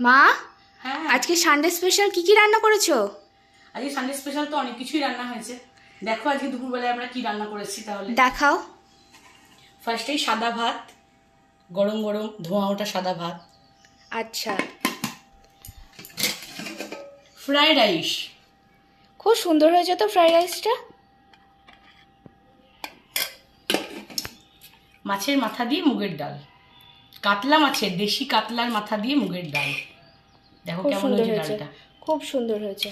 মা হ্যাঁ। আজকে সানডে স্পেশাল কি কি রান্না করেছ? আজকে সানডে স্পেশাল তো অনেক কিছুই রান্না হয়েছে। দেখো আজকে দুপুরবেলায় আমরা কি রান্না করেছি তাহলে। দেখাও। ফার্স্টেই সাদা ভাত গরম গরম ধোঁয়া ওঠা সাদা ভাত। আচ্ছা। ফ্রাইড রাইস খুব সুন্দর হয়েছে তো ফ্রাইড রাইসটা মাছের মাথা দিয়ে মুগের ডাল। কাতলা মাছের দেশি কাতলার মাথা দিয়ে মুগের ডাল। দেখো খুব কেমন সুন্দর হয়েছে হয়েছে। ডালটা। খুব সুন্দর হয়েছে।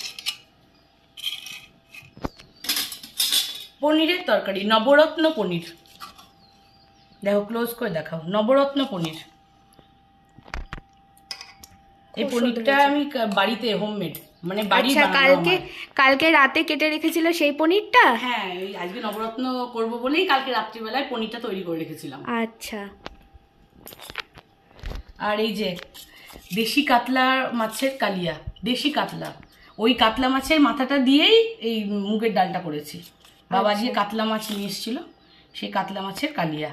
পনিরের তরকারি নবরত্ন পনির। দেখো ক্লোজ করে দেখাও নবরত্ন পনির। এই খুব সুন্দর পনিরটা হয়েছে। আমি কা- বাড়িতে হোমমেড মানে বাড়ি আচ্ছা কালকে কালকে রাতে কেটে রেখেছিল সেই পনিরটা? হ্যাঁ এই আজকে নবরত্ন করব বলেই কালকে রাত্রিবেলায় পনিরটা তৈরি করে রেখেছিলাম। আচ্ছা। আর এই যে দেশি কাতলা মাছের কালিয়া দেশি কাতলা। ওই কাতলা মাছের মাথাটা দিয়েই এই মুগের ডালটা করেছি। বাবা যে কাতলা মাছ নিয়ে এসেছিল সেই কাতলা মাছের কালিয়া।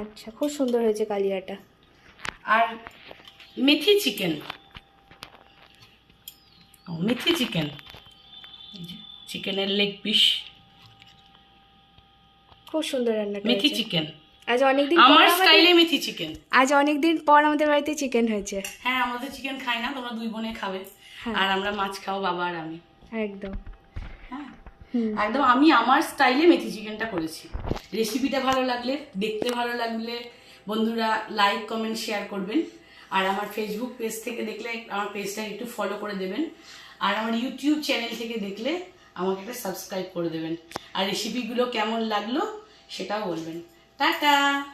আচ্ছা খুব সুন্দর হয়েছে কালিয়াটা। আর মেথি চিকেন। ও মেথি চিকেন। চিকেনের লেগ পিস। খুব সুন্দর রান্না মেথি চিকেন। আজ অনেকদিন আমার স্টাইলে মেথি চিকেন আজ অনেকদিন পর আমাদের বাড়িতে চিকেন হয়েছে। হ্যাঁ আমাদের চিকেন খাই না তোমরা দুই বোনে খাবে। হ্যাঁ। আর আমরা মাছ খাও বাবা আর আমি। একদম। হ্যাঁ। একদম আমি আমার স্টাইলে মেথি চিকেনটা করেছি। রেসিপিটা ভালো লাগলে দেখতে ভালো লাগলে বন্ধুরা লাইক কমেন্ট শেয়ার করবেন। আর আমার ফেসবুক পেজ থেকে দেখলে আমার পেজটা একটু ফলো করে দেবেন। আর আমার ইউটিউব চ্যানেল থেকে দেখলে আমাকে একটা সাবস্ক্রাইব করে দেবেন। আর রেসিপিগুলো কেমন লাগল সেটাও বলবেন। টাটা।